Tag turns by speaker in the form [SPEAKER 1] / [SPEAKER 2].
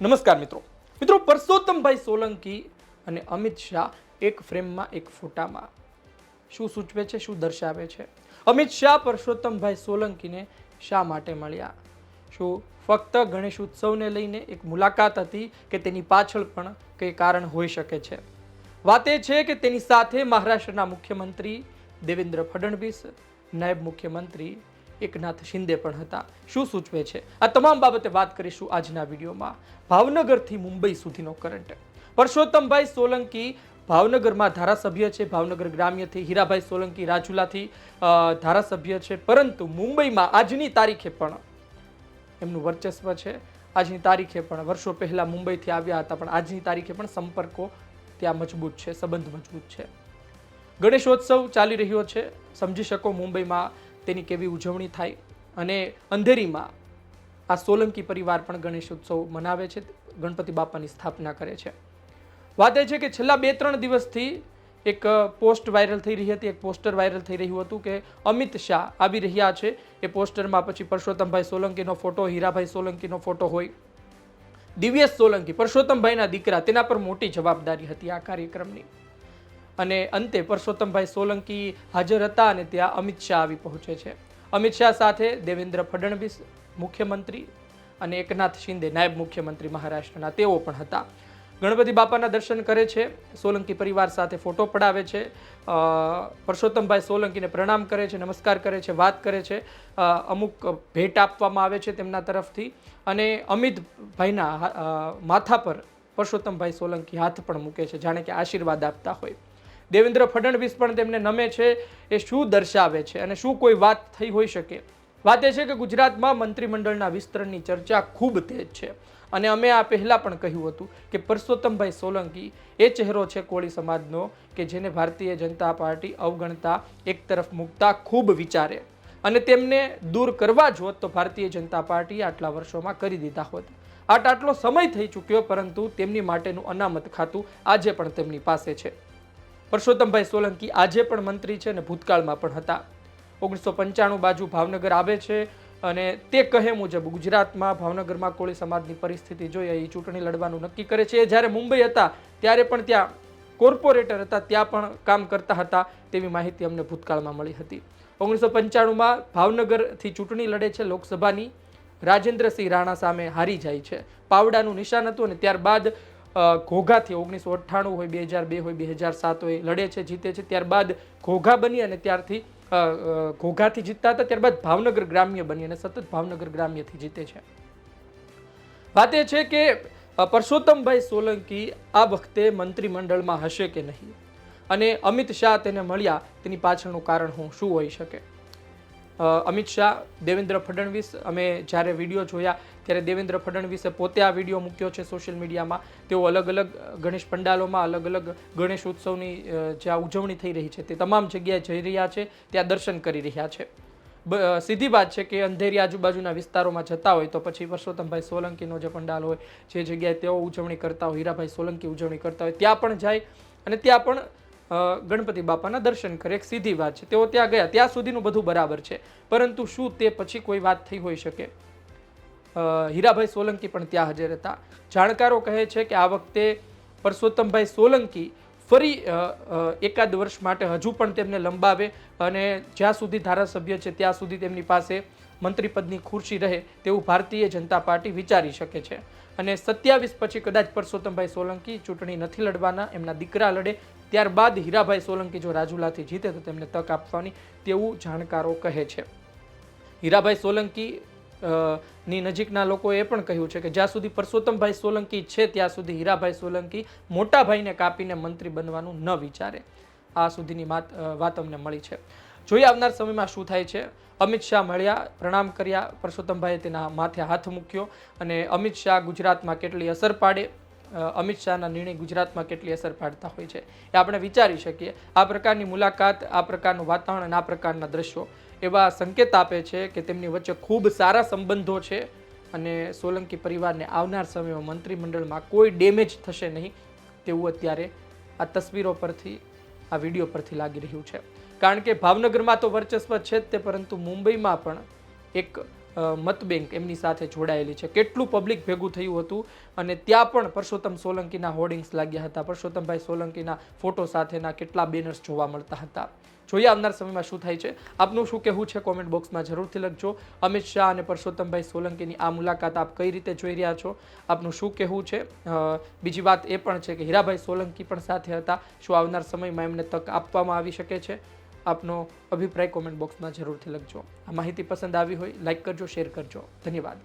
[SPEAKER 1] નમસ્કાર મિત્રો. મિત્રો, પરસોત્તમભાઈ સોલંકી અને અમિત શાહ એક ફ્રેમમાં, એક ફોટામાં શું સૂચવે છે, શું દર્શાવે છે? અમિત શાહ, પરસોત્તમભાઈ સોલંકીને શા માટે મળ્યા? શું ફક્ત ગણેશ ઉત્સવને લઈને એક મુલાકાત હતી કે તેની પાછળ પણ કંઈ કારણ હોઈ શકે છે? વાત એ છે કે તેની સાથે મહારાષ્ટ્રના મુખ્યમંત્રી દેવેન્દ્ર ફડણવીસ, નાયબ મુખ્યમંત્રી એકનાથ શિંદે પણ હતા. શું સૂચવે છે? આ તમામ બાબતે વાત કરીશું આજના વિડીયોમાં. ભાવનગરથી મુંબઈ સુધીનો કરંટ. પરસોત્તમભાઈ સોલંકી ભાવનગરમાં ધારાસભ્ય છે, ભાવનગર ગ્રામ્યથી. હીરાભાઈ સોલંકી રાજુલાથી ધારાસભ્ય છે. પરંતુ મુંબઈમાં આજની તારીખે પણ એમનું વર્ચસ્વ છે. આજની તારીખે પણ વર્ષો પહેલાં મુંબઈથી આવ્યા હતા, પણ આજની તારીખે પણ સંપર્કો ત્યાં મજબૂત છે, સંબંધ મજબૂત છે. ગણેશોત્સવ ચાલી રહ્યો છે. સમજી શકો મુંબઈમાં તેની કેવી ઉજવણી થાય અને અંધેરીમાં આ સોલંકી પરિવાર પણ ગણેશ ઉત્સવ મનાવે છે, ગણપતિ બાપાની સ્થાપના કરે છે. વાત એ છે કે છેલ્લા બે ત્રણ દિવસથી એક પોસ્ટ વાયરલ થઈ રહી હતી, એક પોસ્ટર વાયરલ થઈ રહ્યું હતું કે અમિત શાહ આવી રહ્યા છે. એ પોસ્ટરમાં પછી પરસોત્તમભાઈ સોલંકીનો ફોટો, હીરાભાઈ સોલંકીનો ફોટો હોય. દિવ્યેશ સોલંકી, પરસોત્તમભાઈના દીકરા, તેના પર મોટી જવાબદારી હતી આ કાર્યક્રમની. અને અંતે પરસોત્તમભાઈ સોલંકી હાજર હતા અને ત્યાં અમિત શાહ આવી પહોંચે છે. અમિત શાહ સાથે દેવેન્દ્ર ફડણવીસ મુખ્યમંત્રી અને એકનાથ શિંદે નાયબ મુખ્યમંત્રી મહારાષ્ટ્રના તેઓ પણ હતા. ગણપતિ બાપાના દર્શન કરે છે, સોલંકી પરિવાર સાથે ફોટો પડાવે છે પરસોત્તમભાઈ સોલંકીને પ્રણામ કરે છે, નમસ્કાર કરે છે, વાત કરે છે અમુક ભેટ આપવામાં આવે છે તેમના તરફથી અને અમિતભાઈના માથા પર પરસોત્તમભાઈ સોલંકી હાથ પણ મૂકે છે, જાણે કે આશીર્વાદ આપતા હોય. દેવેન્દ્ર ફડણવીસ પણ તેમને નમે છે, એ શું દર્શાવે છે અને શું કોઈ વાત થઈ હોઈ શકે? વાત એ છે કે ગુજરાતમાં મંત્રીમંડળના વિસ્તરણની ચર્ચા ખૂબ તેજ છે. અને અમે આ પહેલાં પણ કહ્યું હતું કે પરસોત્તમભાઈ સોલંકી એ ચહેરો છે કોળી સમાજનો કે જેને ભારતીય જનતા પાર્ટી અવગણતા એક તરફ મૂકતા ખૂબ વિચારે. અને તેમને દૂર કરવા જ હોત તો ભારતીય જનતા પાર્ટી આટલા વર્ષોમાં કરી દીધા હોત. આટ આટલો સમય થઈ ચૂક્યો, પરંતુ તેમની માટેનું અનામત ખાતું આજે પણ તેમની પાસે છે. પરસોત્તમભાઈ સોલંકી આજે પણ મંત્રી છે અને ભૂતકાળમાં પણ હતા. ઓગણીસો પંચાણું બાજુ ભાવનગર આવે છે અને તે કહે મુજબ ગુજરાતમાં ભાવનગરમાં કોળી સમાજની પરિસ્થિતિ જોઈ એ ચૂંટણી લડવાનું નક્કી કરે છે. જ્યારે મુંબઈ હતા, ત્યારે પણ ત્યાં કોર્પોરેટર હતા, ત્યાં પણ કામ કરતા હતા તેવી માહિતી અમને ભૂતકાળમાં મળી હતી. ઓગણીસો પંચાણુંમાં ભાવનગરથી ચૂંટણી લડે છે લોકસભાની. રાજેન્દ્રસિંહ રાણા સામે હારી જાય છે. પાવડાનું નિશાન હતું અને ત્યારબાદ ઘોઘાથી ઓગણીસો અઠ્ઠાણું હોય, બે હજાર બે હોય, બે હજાર સાત હોય, લડે છે, જીતે છે, ત્યારબાદ ઘોઘા બની અને ત્યારથી ઘોઘાથી જીતતા હતા, ત્યારબાદ ભાવનગર ગ્રામ્ય બની અને સતત ભાવનગર ગ્રામ્યથી જીતે છે. વાત એ છે કે પરસોત્તમભાઈ સોલંકી આ વખતે મંત્રીમંડળમાં હશે કે નહીં? અને અમિત શાહ તેને મળ્યા, તેની પાછળનું કારણ હું શું હોઈ શકે? અમિત શાહ, દેવેન્દ્ર ફડણવીસ, અમે જ્યારે વીડિયો જોયા ત્યારે દેવેન્દ્ર ફડણવીસે પોતે આ વીડિયો મૂક્યો છે સોશિયલ મીડિયામાં તેઓ અલગ અલગ ગણેશ પંડાલોમાં અલગ અલગ ગણેશ ઉત્સવની જે જ્યાં ઉજવણી થઈ રહી છે તે તમામ જગ્યાએ જઈ રહ્યા છે, ત્યાં દર્શન કરી રહ્યા છે. સીધી વાત છે કે અંધેરી આજુબાજુના વિસ્તારોમાં જતા હોય તો પછી પરસોત્તમભાઈ સોલંકીનો જે પંડાલ હોય, જે જગ્યાએ તેઓ ઉજવણી કરતા હોય, હીરાભાઈ સોલંકી ઉજવણી કરતા હોય, ત્યાં પણ જાય અને ત્યાં પણ ગણપતિ બાપાના દર્શન કરે. એક સીધી વાત છે. તેઓ ત્યાં ગયા. ત્યાં સુધીનું બધું બરાબર છે. પરંતુ શું તે પછી કોઈ વાત થઈ હોઈ શકે? હીરાભાઈ સોલંકી પણ ત્યાં હાજર હતા. જાણકારો કહે છે કે આ વખતે પરસોત્તમભાઈ સોલંકી ફરી એકાદ વર્ષ માટે હજુ પણ તેમને લંબાવે અને જ્યાં સુધી ધારાસભ્ય છે ત્યાં સુધી તેમની પાસે મંત્રીપદની ખુરશી રહે તેવું ભારતીય જનતા પાર્ટી વિચારી શકે છે. અને સત્યાવીસ પછી કદાચ પરસોત્તમભાઈ સોલંકી ચૂંટણી નથી લડવાના, એમના દીકરા લડે, ત્યારબાદ હીરાભાઈ સોલંકી જો રાજુલાથી જીતે તો તેમને તક આપવાની તેવું જાણકારો કહે છે. હીરાભાઈ સોલંકી ની નજીકના લોકોએ પણ કહ્યું છે કે જ્યાં સુધી પરસોત્તમભાઈ સોલંકી છે, ત્યાં સુધી હીરાભાઈ સોલંકી મોટા ભાઈને કાપીને મંત્રી બનવાનું ન વિચારે. આ સુધીની વાત અમને મળી છે. જોઈએ આવનાર સમયમાં શું થાય છે. અમિત શાહ મળ્યા, પ્રણામ કર્યા, પરસોત્તમભાઈએ તેના માથે હાથ મૂક્યો અને અમિત શાહ ગુજરાતમાં કેટલી અસર પાડે અમિત શાહના નિર્ણય ગુજરાતમાં કેટલી અસર પાડતા હોય છે એ આપણે વિચારી શકીએ. આ પ્રકારની મુલાકાત, આ પ્રકારનું વાતાવરણ અને આ પ્રકારના દ્રશ્યો એવા સંકેત આપે છે કે તેમની વચ્ચે ખૂબ સારા સંબંધો છે અને સોલંકી પરિવારને આવનાર સમયમાં મંત્રીમંડળમાં કોઈ ડેમેજ થશે નહીં તેવું અત્યારે આ તસવીરો પરથી, આ વીડિયો પરથી લાગી રહ્યું છે. કારણ કે ભાવનગરમાં તો વર્ચસ્વ છે જ તે, પરંતુ મુંબઈમાં પણ એક અ, મત બેંક એમની સાથે જોડાયેલી છે. કેટલું પબ્લિક ભેગું થયું હતું અને ત્યાં પણ પરસોત્તમ સોલંકીના હોર્ડિંગ્સ લાગ્યા હતા. પરસોત્તમભાઈ સોલંકીના ફોટો સાથેના કેટલા બેનર્સ જોવા મળતા હતા. જોઈએ આવનાર સમયમાં શું થાય છે. આપનું શું કહેવું છે? કોમેન્ટ બોક્સમાં જરૂરથી લખજો. અમિત શાહ અને પરસોત્તમભાઈ સોલંકીની આ મુલાકાત આપ કઈ રીતે જોઈ રહ્યા છો? આપનું શું કહેવું છે? બીજી વાત એ પણ છે કે હીરાભાઈ સોલંકી પણ સાથે હતા. શું આવનાર સમયમાં એમને તક આપવામાં આવી શકે છે? આપનો અભિપ્રાય કોમેન્ટ બોક્સમાં જરૂરથી લખજો. આ માહિતી પસંદ આવી હોય લાઇક કરજો શેર કરજો. ધન્યવાદ.